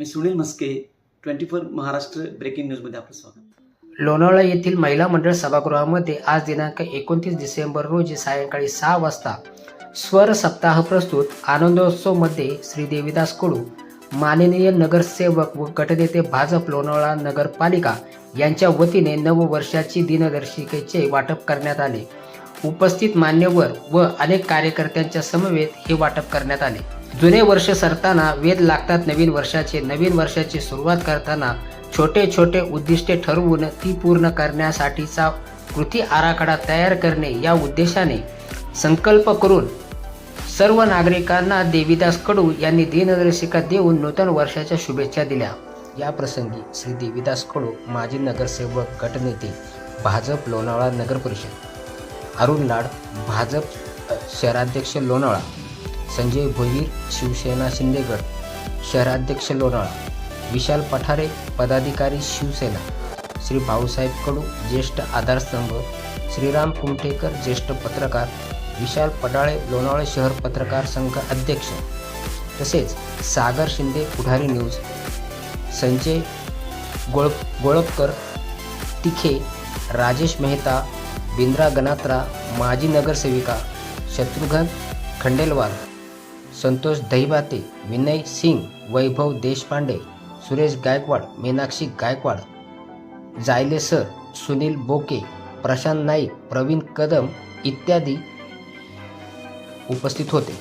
मी Sunil Maske twenty four Maharashtra breaking न्यूजमध्ये आपलं स्वागत. लोणावळा येथील महिला मंडळ सभागृहामध्ये आज दिनांक एकोणतीस डिसेंबर रोजी सायंकाळी सहा वाजता स्वर सप्ताह प्रस्तुत आनंदोत्सवमध्ये श्री देवीदास कडू माननीय नगरसेवक व गटनेते भाजप लोणावळा नगरपालिका यांच्या वतीने नववर्षाची दिनदर्शिकेचे वाटप करण्यात आले. उपस्थित मान्यवर व अनेक कार्यकर्त्यांच्या समवेत हे वाटप करण्यात आले. जुने वर्ष सरताना वेद लागतात नवीन वर्षाचे. नवीन वर्षाची सुरुवात करताना छोटे छोटे उद्दिष्टे ठरवून ती पूर्ण करण्यासाठीचा कृती आराखडा तयार करणे या उद्देशाने संकल्प करून सर्व नागरिकांना देवीदास कडू यांनी दिनदर्शिका देऊन नूतन वर्षाच्या शुभेच्छा दिल्या. या प्रसंगी श्री देवीदास कडू माजी नगरसेवक गटनेते भाजप लोणावळा नगर परिषद अरुण लाड भाजप शहराध्यक्ष लोणावळा संजय भोईर शिवसेना शिंदेगड शहराध्यक्ष लोणाळा विशाल पठारे पदाधिकारी शिवसेना श्री भाऊसाहेब कडू ज्येष्ठ आधारस्तंभ श्रीराम कुमठेकर ज्येष्ठ पत्रकार विशाल पडाळे लोणावळे शहर पत्रकार संघ अध्यक्ष. तसेच सागर शिंदे पुढारी न्यूज. संजय गोळ गोळपकर तिखे राजेश मेहता बिंद्रा गणात्रा माजी नगरसेविका शत्रुघ्न खंडेलवाल संतोष दहिबाते विनय सिंग वैभव देशपांडे सुरेश गायकवाड मीनाक्षी गायकवाड जायले सर सुनील बोके प्रशांत नाईक प्रवीण कदम इत्यादी उपस्थित होते.